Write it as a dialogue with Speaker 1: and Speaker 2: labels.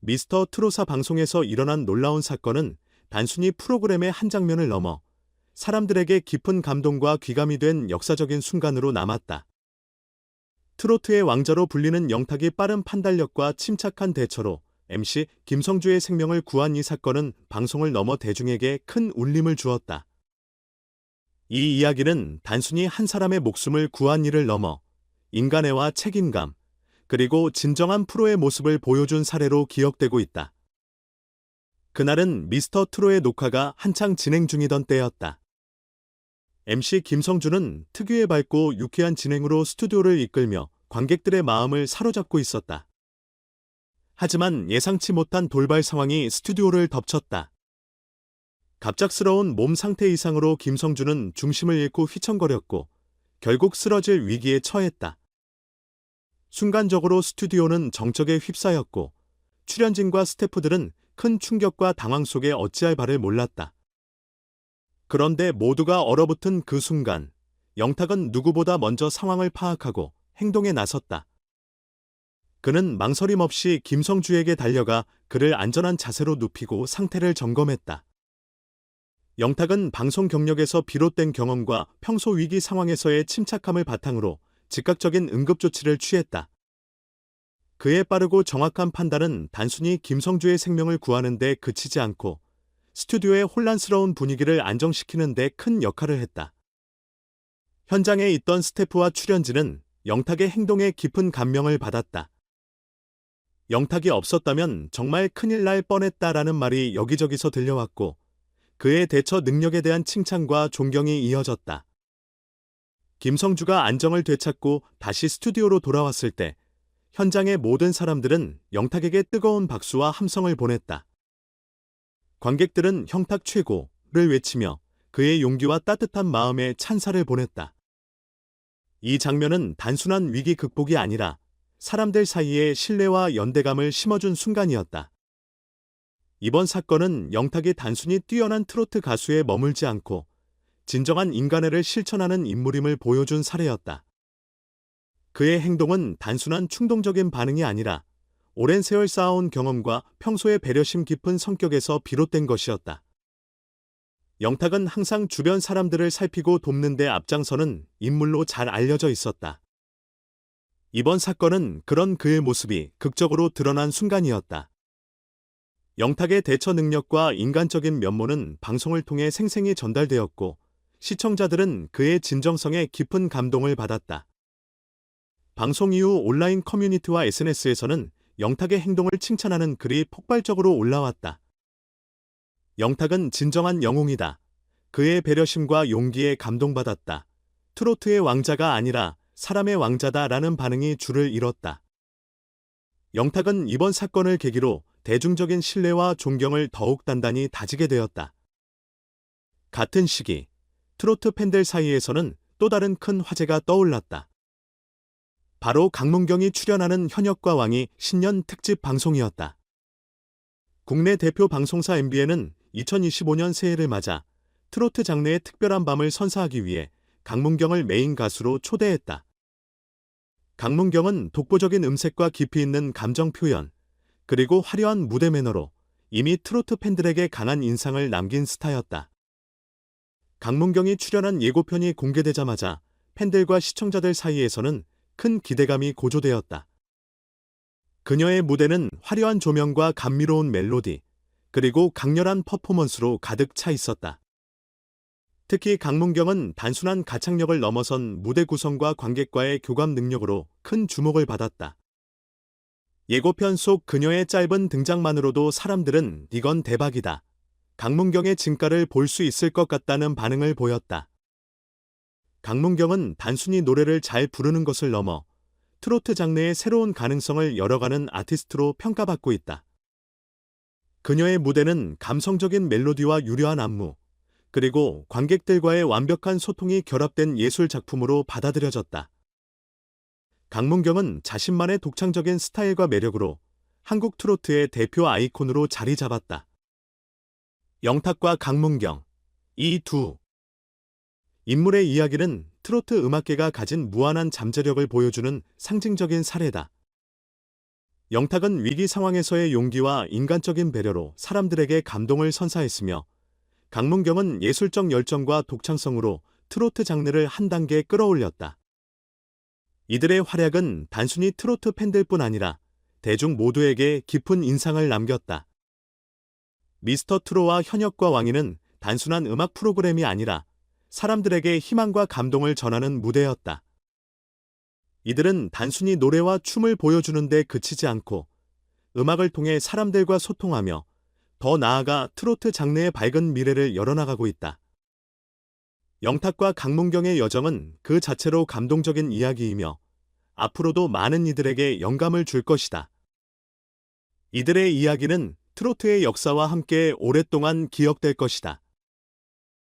Speaker 1: 미스터 트로사 방송에서 일어난 놀라운 사건은 단순히 프로그램의 한 장면을 넘어 사람들에게 깊은 감동과 귀감이 된 역사적인 순간으로 남았다. 트로트의 왕자로 불리는 영탁이 빠른 판단력과 침착한 대처로 MC 김성주의 생명을 구한 이 사건은 방송을 넘어 대중에게 큰 울림을 주었다. 이 이야기는 단순히 한 사람의 목숨을 구한 일을 넘어 인간애와 책임감, 그리고 진정한 프로의 모습을 보여준 사례로 기억되고 있다. 그날은 미스터 트로의 녹화가 한창 진행 중이던 때였다. MC 김성주는 특유의 밝고 유쾌한 진행으로 스튜디오를 이끌며 관객들의 마음을 사로잡고 있었다. 하지만 예상치 못한 돌발 상황이 스튜디오를 덮쳤다. 갑작스러운 몸 상태 이상으로 김성주는 중심을 잃고 휘청거렸고 결국 쓰러질 위기에 처했다. 순간적으로 스튜디오는 정적에 휩싸였고 출연진과 스태프들은 큰 충격과 당황 속에 어찌할 바를 몰랐다. 그런데 모두가 얼어붙은 그 순간 영탁은 누구보다 먼저 상황을 파악하고 행동에 나섰다. 그는 망설임 없이 김성주에게 달려가 그를 안전한 자세로 눕히고 상태를 점검했다. 영탁은 방송 경력에서 비롯된 경험과 평소 위기 상황에서의 침착함을 바탕으로 즉각적인 응급조치를 취했다. 그의 빠르고 정확한 판단은 단순히 김성주의 생명을 구하는 데 그치지 않고 스튜디오의 혼란스러운 분위기를 안정시키는 데 큰 역할을 했다. 현장에 있던 스태프와 출연진은 영탁의 행동에 깊은 감명을 받았다. 영탁이 없었다면 정말 큰일 날 뻔했다라는 말이 여기저기서 들려왔고 그의 대처 능력에 대한 칭찬과 존경이 이어졌다. 김성주가 안정을 되찾고 다시 스튜디오로 돌아왔을 때 현장의 모든 사람들은 영탁에게 뜨거운 박수와 함성을 보냈다. 관객들은 형탁 최고를 외치며 그의 용기와 따뜻한 마음에 찬사를 보냈다. 이 장면은 단순한 위기 극복이 아니라 사람들 사이에 신뢰와 연대감을 심어준 순간이었다. 이번 사건은 영탁이 단순히 뛰어난 트로트 가수에 머물지 않고 진정한 인간애를 실천하는 인물임을 보여준 사례였다. 그의 행동은 단순한 충동적인 반응이 아니라 오랜 세월 쌓아온 경험과 평소의 배려심 깊은 성격에서 비롯된 것이었다. 영탁은 항상 주변 사람들을 살피고 돕는 데 앞장서는 인물로 잘 알려져 있었다. 이번 사건은 그런 그의 모습이 극적으로 드러난 순간이었다. 영탁의 대처 능력과 인간적인 면모는 방송을 통해 생생히 전달되었고 시청자들은 그의 진정성에 깊은 감동을 받았다. 방송 이후 온라인 커뮤니티와 SNS에서는 영탁의 행동을 칭찬하는 글이 폭발적으로 올라왔다. 영탁은 진정한 영웅이다. 그의 배려심과 용기에 감동받았다. 트로트의 왕자가 아니라 사람의 왕자다라는 반응이 줄을 이뤘다. 영탁은 이번 사건을 계기로 대중적인 신뢰와 존경을 더욱 단단히 다지게 되었다. 같은 시기 트로트 팬들 사이에서는 또 다른 큰 화제가 떠올랐다. 바로 강문경이 출연하는 현역과 왕이 신년 특집 방송이었다. 국내 대표 방송사 MBN은 2025년 새해를 맞아 트로트 장르의 특별한 밤을 선사하기 위해 강문경을 메인 가수로 초대했다. 강문경은 독보적인 음색과 깊이 있는 감정 표현, 그리고 화려한 무대 매너로 이미 트로트 팬들에게 강한 인상을 남긴 스타였다. 강문경이 출연한 예고편이 공개되자마자 팬들과 시청자들 사이에서는 큰 기대감이 고조되었다. 그녀의 무대는 화려한 조명과 감미로운 멜로디, 그리고 강렬한 퍼포먼스로 가득 차 있었다. 특히 강문경은 단순한 가창력을 넘어선 무대 구성과 관객과의 교감 능력으로 큰 주목을 받았다. 예고편 속 그녀의 짧은 등장만으로도 사람들은 이건 대박이다. 강문경의 진가를 볼 수 있을 것 같다는 반응을 보였다. 강문경은 단순히 노래를 잘 부르는 것을 넘어 트로트 장르의 새로운 가능성을 열어가는 아티스트로 평가받고 있다. 그녀의 무대는 감성적인 멜로디와 유려한 안무, 그리고 관객들과의 완벽한 소통이 결합된 예술 작품으로 받아들여졌다. 강문경은 자신만의 독창적인 스타일과 매력으로 한국 트로트의 대표 아이콘으로 자리 잡았다. 영탁과 강문경, 이 두 인물의 이야기는 트로트 음악계가 가진 무한한 잠재력을 보여주는 상징적인 사례다. 영탁은 위기 상황에서의 용기와 인간적인 배려로 사람들에게 감동을 선사했으며 강문경은 예술적 열정과 독창성으로 트로트 장르를 한 단계 끌어올렸다. 이들의 활약은 단순히 트로트 팬들뿐 아니라 대중 모두에게 깊은 인상을 남겼다. 미스터 트로와 현역과 왕이는 단순한 음악 프로그램이 아니라 사람들에게 희망과 감동을 전하는 무대였다. 이들은 단순히 노래와 춤을 보여주는데 그치지 않고 음악을 통해 사람들과 소통하며 더 나아가 트로트 장르의 밝은 미래를 열어나가고 있다. 영탁과 강문경의 여정은 그 자체로 감동적인 이야기이며 앞으로도 많은 이들에게 영감을 줄 것이다. 이들의 이야기는 트로트의 역사와 함께 오랫동안 기억될 것이다.